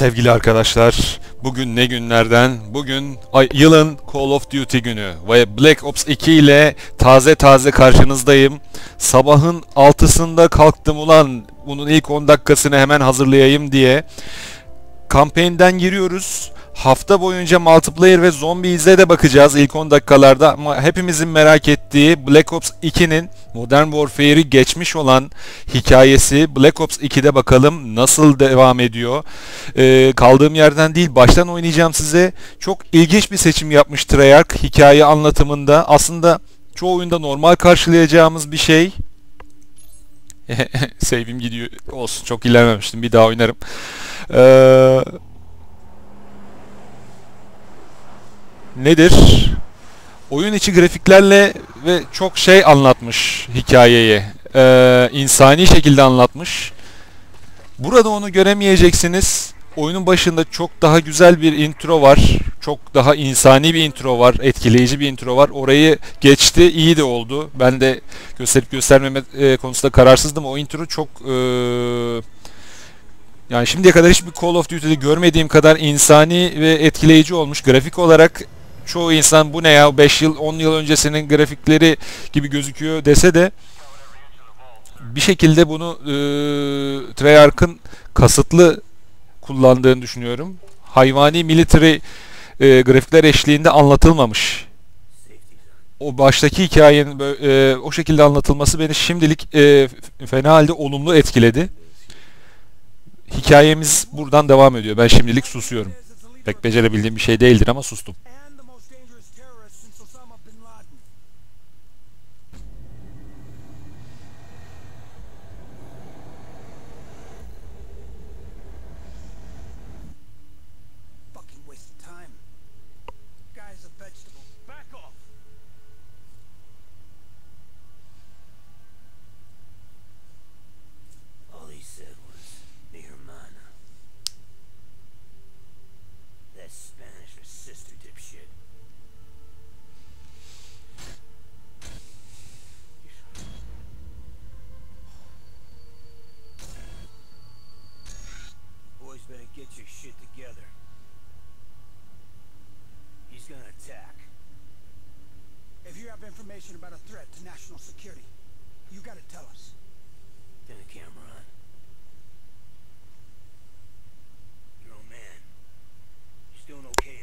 sevgili arkadaşlar. Bugün ne günlerden? Bugün ay, yılın Call of Duty günü ve Black Ops 2 ile taze taze karşınızdayım. Sabahın 6'sında kalktım ulan bunun ilk 10 dakikasını hemen hazırlayayım diye. Kampanya'dan giriyoruz. Hafta boyunca multiplayer ve zombies'e de bakacağız ilk 10 dakikalarda ama hepimizin merak ettiği Black Ops 2'nin Modern Warfare'i geçmiş olan hikayesi Black Ops 2'de bakalım nasıl devam ediyor. Ee, kaldığım yerden değil baştan oynayacağım size. Çok ilginç bir seçim yapmış Treyarch hikaye anlatımında. Aslında çoğu oyunda normal karşılayacağımız bir şey. Save'im gidiyor. Olsun çok ilerlememiştim. Bir daha oynarım. Eee nedir? Oyun içi grafiklerle ve çok şey anlatmış hikayeyi. Ee, insani şekilde anlatmış. Burada onu göremeyeceksiniz. Oyunun başında çok daha güzel bir intro var. Çok daha insani bir intro var. Etkileyici bir intro var. Orayı geçti. iyi de oldu. Ben de gösterip göstermeme e, konusunda kararsızdım. O intro çok e, yani şimdiye kadar hiçbir Call of Duty'de görmediğim kadar insani ve etkileyici olmuş. Grafik olarak çoğu insan bu ne ya 5 yıl 10 yıl öncesinin grafikleri gibi gözüküyor dese de bir şekilde bunu e, Treyarch'ın kasıtlı kullandığını düşünüyorum. Hayvani military e, grafikler eşliğinde anlatılmamış. O baştaki hikayenin e, o şekilde anlatılması beni şimdilik e, fena halde olumlu etkiledi. Hikayemiz buradan devam ediyor. Ben şimdilik susuyorum. Pek becerebildiğim bir şey değildir ama sustum. Shit together. He's gonna attack. If you have information about a threat to national security, you gotta tell us. Turn the camera on.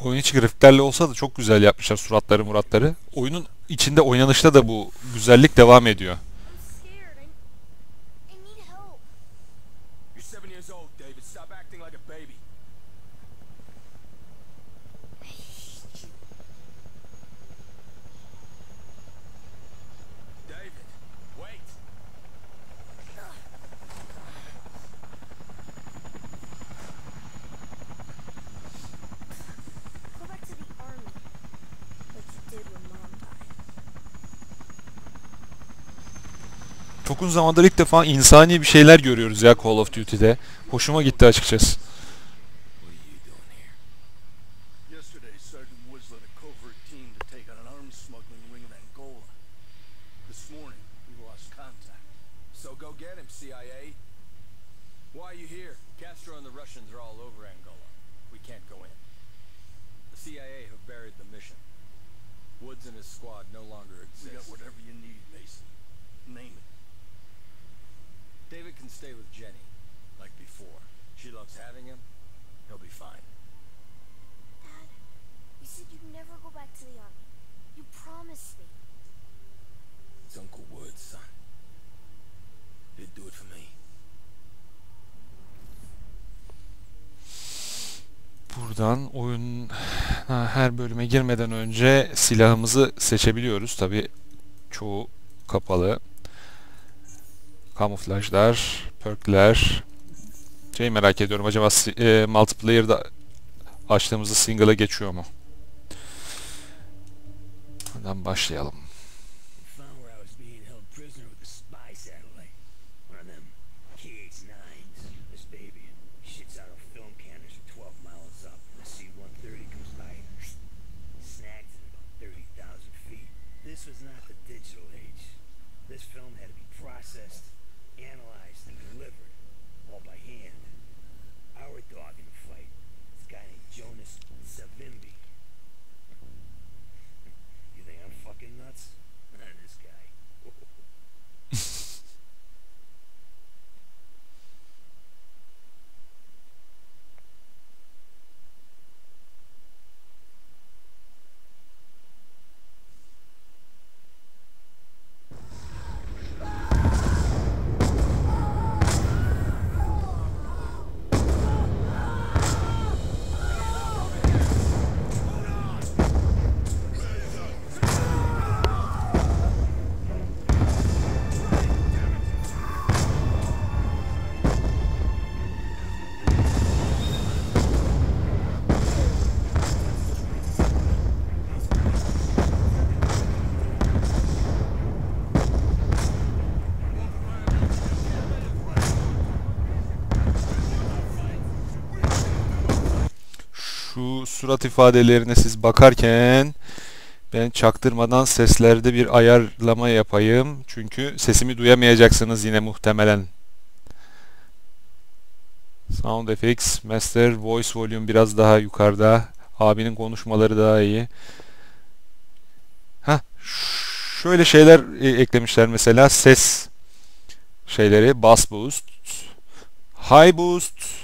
Oyun içi grafiklerle olsa da çok güzel yapmışlar suratları muratları. Oyunun içinde oynanışta da bu güzellik devam ediyor. I'm scared. I, I need help. You're seven years old, David. Stop acting like a baby. David, wait. Go back to the army. Like you did when mom died. Çok uzun zamandır ilk defa insani bir şeyler görüyoruz ya Call of Duty'de. Hoşuma gitti açıkçası. Woods and his squad no longer We got exist. whatever you need, Mason. Name it. David can stay with Jenny, like before. She loves having him. He'll be fine. Dad, you said you'd never go back to the army. You promised me. It's Uncle Woods, son. He'd do it for me. Buradan oyun ha, her bölüme girmeden önce silahımızı seçebiliyoruz. Tabi çoğu kapalı. Kamuflajlar, perkler. Şey merak ediyorum acaba e, multiplayer'da açtığımızda single'a geçiyor mu? Buradan başlayalım. Surat ifadelerine siz bakarken ben çaktırmadan seslerde bir ayarlama yapayım. Çünkü sesimi duyamayacaksınız yine muhtemelen. Sound Effects, Master, Voice Volume biraz daha yukarıda. Abinin konuşmaları daha iyi. Ha, şöyle şeyler e, eklemişler mesela ses şeyleri, bass boost, high boost,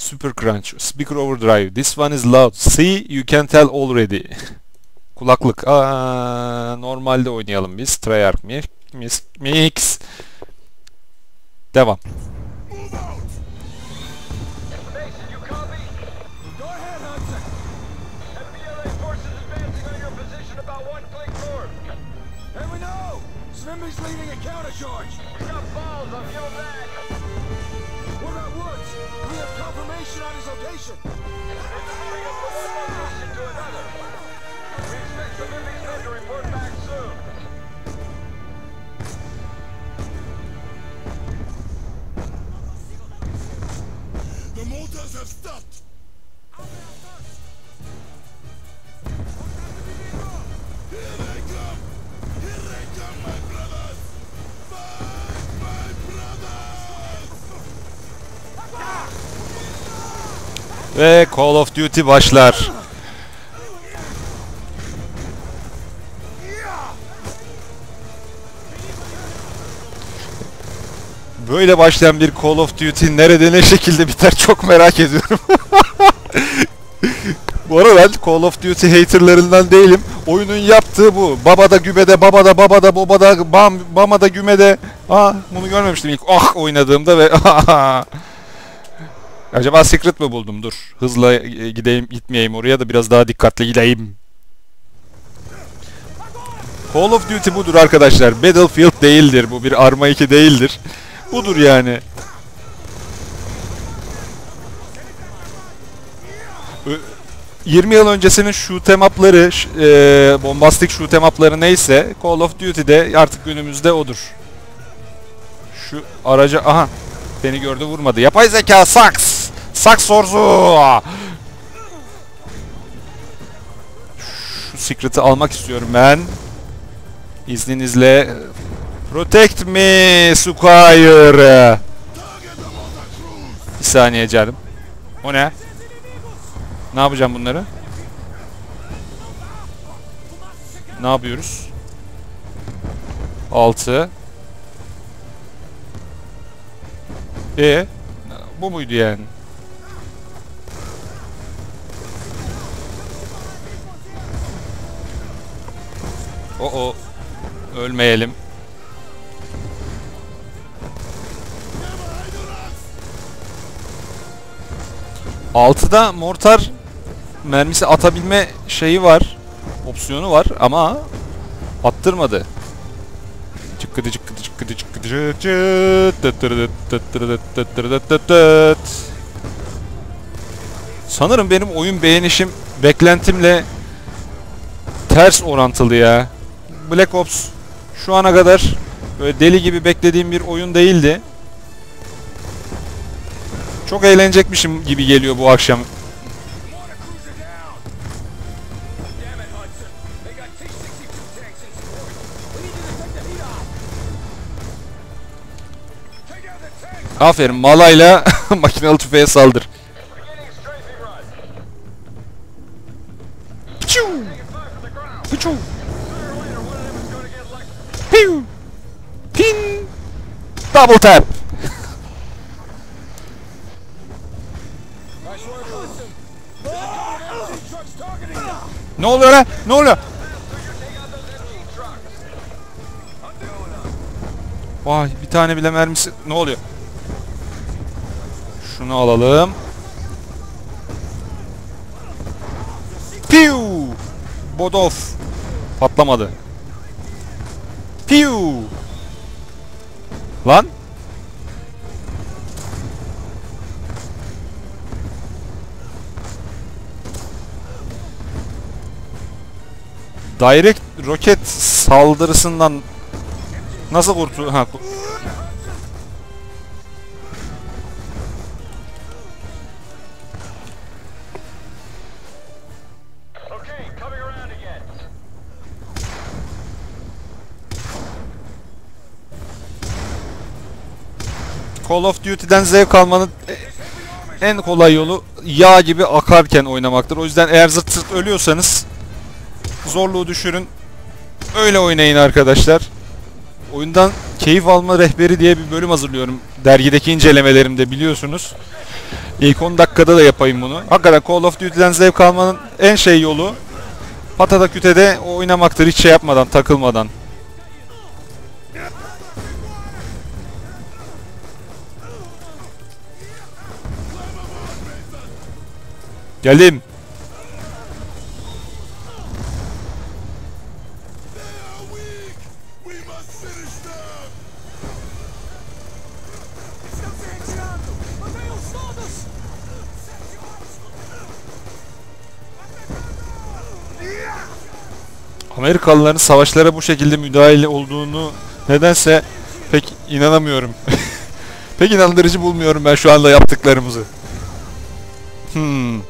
Super Crunch, Speaker Overdrive. This one is loud. See, you can tell already. Kulaklık. Aa, normalde oynayalım biz. Treyarch mix, mix, mix. Devam. Mason, you copy? Go location! Expect the men to report back soon. The motors have stopped! Ve Call of Duty başlar. Böyle başlayan bir Call of Duty nerede ne şekilde biter çok merak ediyorum. bu arada ben Call of Duty haterlarından değilim. Oyunun yaptığı bu. Babada gübede, babada babada, babada, bam, bamada gümede. Aa bunu görmemiştim ilk ah oynadığımda ve Acaba secret mi buldum? Dur. Hızla e, gideyim, gitmeyeyim oraya da biraz daha dikkatli gideyim. Call of Duty budur arkadaşlar. Battlefield değildir. Bu bir Arma 2 değildir. Budur yani. Ö- 20 yıl öncesinin shoot em up'ları, e, bombastik shoot em up'ları neyse Call of Duty'de artık günümüzde odur. Şu araca aha beni gördü vurmadı. Yapay zeka saks. Saks sorzu. Şu secret'ı almak istiyorum ben. İzninizle. Protect me, Squire. Bir saniye canım. O ne? Ne yapacağım bunları? Ne yapıyoruz? 6 E bu muydu yani? O o ölmeyelim. Altıda mortar mermisi atabilme şeyi var. Opsiyonu var ama attırmadı. Çıkkıdı çıkkıdı çıkkıdı çıkkıdı tıt. Sanırım benim oyun beğenişim beklentimle ters orantılı ya. Black Ops şu ana kadar böyle deli gibi beklediğim bir oyun değildi. Çok eğlenecekmişim gibi geliyor bu akşam. Aferin malayla makinalı tüfeğe saldır. Pıçu! Pıçu! Double tap. Ne oluyor lan? Ne oluyor? Vay bir tane bile mermisi. Ne oluyor? Şunu alalım. Piu! Bodof. Patlamadı. Lan? Direct roket saldırısından nasıl kurtul... Call of Duty'den zevk almanın en kolay yolu yağ gibi akarken oynamaktır. O yüzden eğer zırt zırt ölüyorsanız zorluğu düşürün. Öyle oynayın arkadaşlar. Oyundan keyif alma rehberi diye bir bölüm hazırlıyorum. Dergideki incelemelerimde biliyorsunuz. İlk 10 dakikada da yapayım bunu. Hakikaten Call of Duty'den zevk almanın en şey yolu patada kütede oynamaktır hiç şey yapmadan, takılmadan. Geldim. Amerikalıların savaşlara bu şekilde müdahale olduğunu nedense pek inanamıyorum. pek inandırıcı bulmuyorum ben şu anda yaptıklarımızı. Hmm.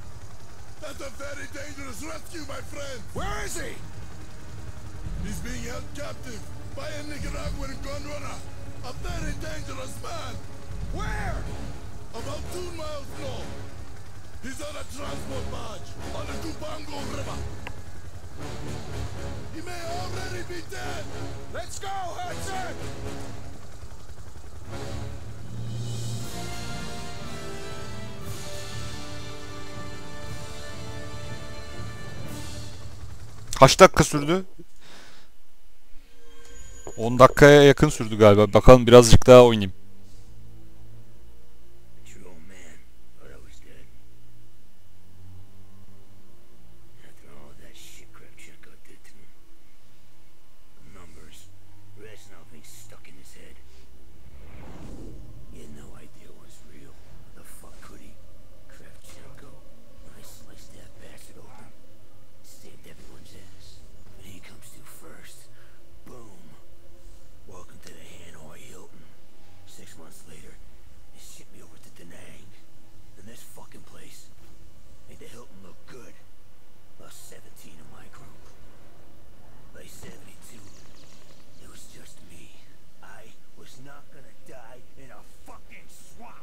That's a very dangerous rescue, my friend! Where is he? He's being held captive by a Nicaraguan gun runner! A very dangerous man! Where? About two miles north! He's on a transport barge on the Cubango River! He may already be dead! Let's go, Hudson! Kaç dakika sürdü? 10 dakikaya yakın sürdü galiba. Bakalım birazcık daha oynayayım. 17 of my group. By 72, it was just me. I was not gonna die in a fucking swamp.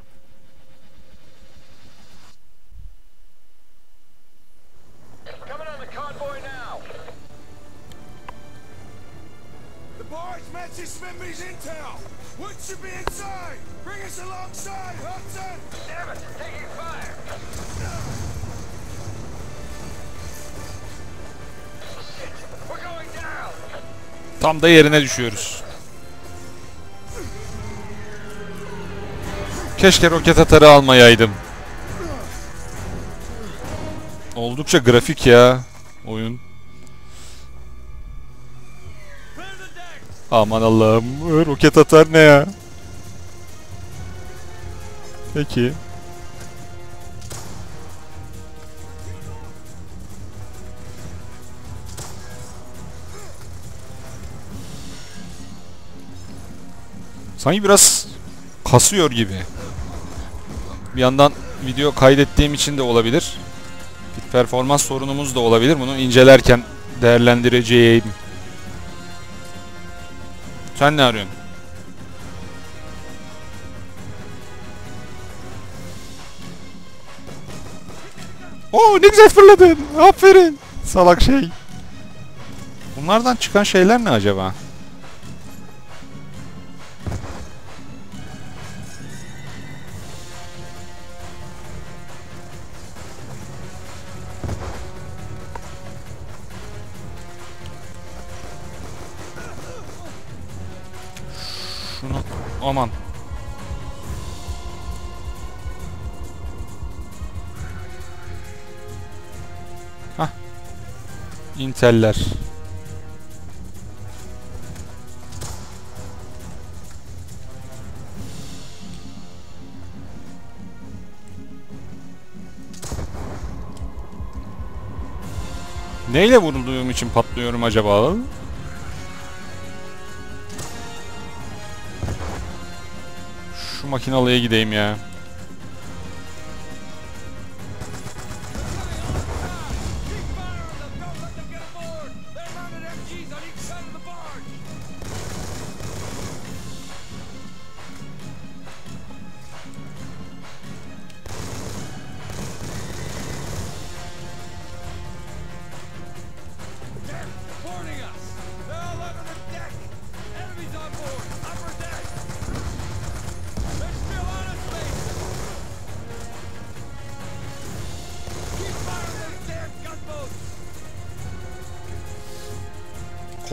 Coming on the convoy now. The barge matches Smithy's intel! Wood should be inside! Bring us alongside, Hudson! Damn it, taking Tam da yerine düşüyoruz. Keşke roket atarı almayaydım. Oldukça grafik ya oyun. Aman Allah'ım roket atar ne ya? Peki. Sanki biraz kasıyor gibi. Bir yandan video kaydettiğim için de olabilir. Bir performans sorunumuz da olabilir. Bunu incelerken değerlendireceğim. Sen ne arıyorsun? Oo ne güzel fırladın. Aferin. Salak şey. Bunlardan çıkan şeyler ne acaba? Inteller. Neyle vurulduğum için patlıyorum acaba? Şu makinalıya gideyim ya.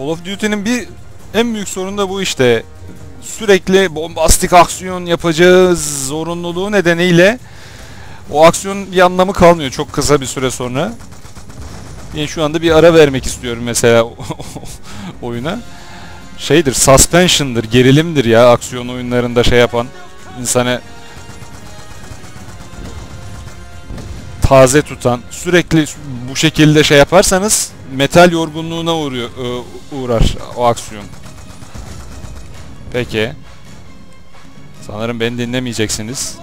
Call of Duty'nin bir en büyük sorunu da bu işte. Sürekli bombastik aksiyon yapacağız zorunluluğu nedeniyle o aksiyon bir anlamı kalmıyor çok kısa bir süre sonra. Ben şu anda bir ara vermek istiyorum mesela oyuna. Şeydir, suspension'dır, gerilimdir ya aksiyon oyunlarında şey yapan insanı taze tutan, sürekli bu şekilde şey yaparsanız metal yorgunluğuna uğruyor, e, uğrar o aksiyon. Peki. Sanırım beni dinlemeyeceksiniz.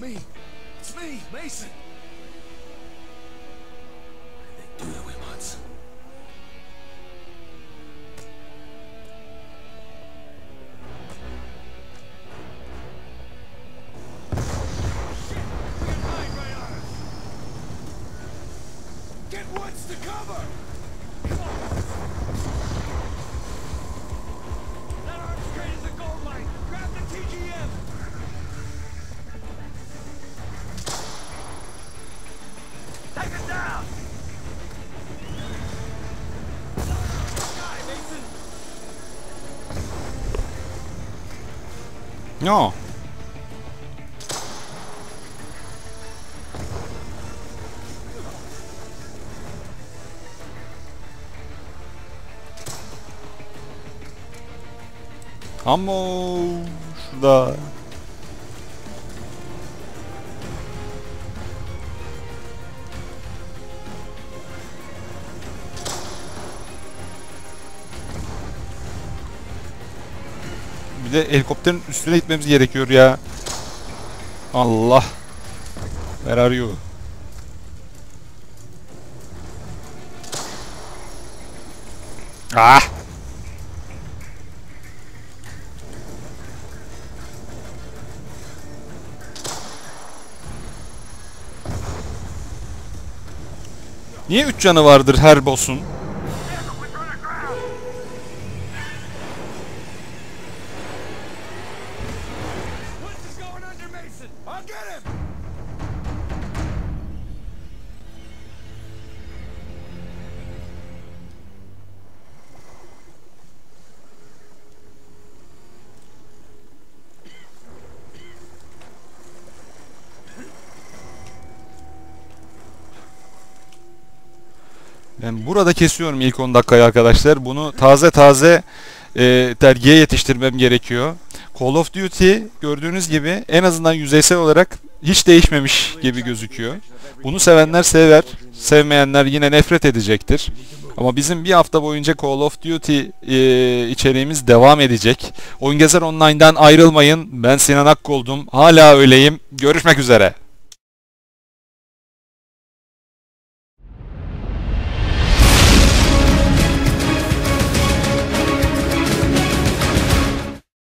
Me. It's me, Mason. 어. 아무 수다. Bir de helikopterin üstüne gitmemiz gerekiyor ya. Allah. Where are you? Ah! Niye 3 canı vardır her boss'un? Ben burada kesiyorum ilk 10 dakikayı arkadaşlar. Bunu taze taze e, dergiye yetiştirmem gerekiyor. Call of Duty gördüğünüz gibi en azından yüzeysel olarak hiç değişmemiş gibi gözüküyor. Bunu sevenler sever, sevmeyenler yine nefret edecektir. Ama bizim bir hafta boyunca Call of Duty e, içeriğimiz devam edecek. Oyun Gezer Online'dan ayrılmayın. Ben Sinan Akkoldum. Hala öyleyim. Görüşmek üzere.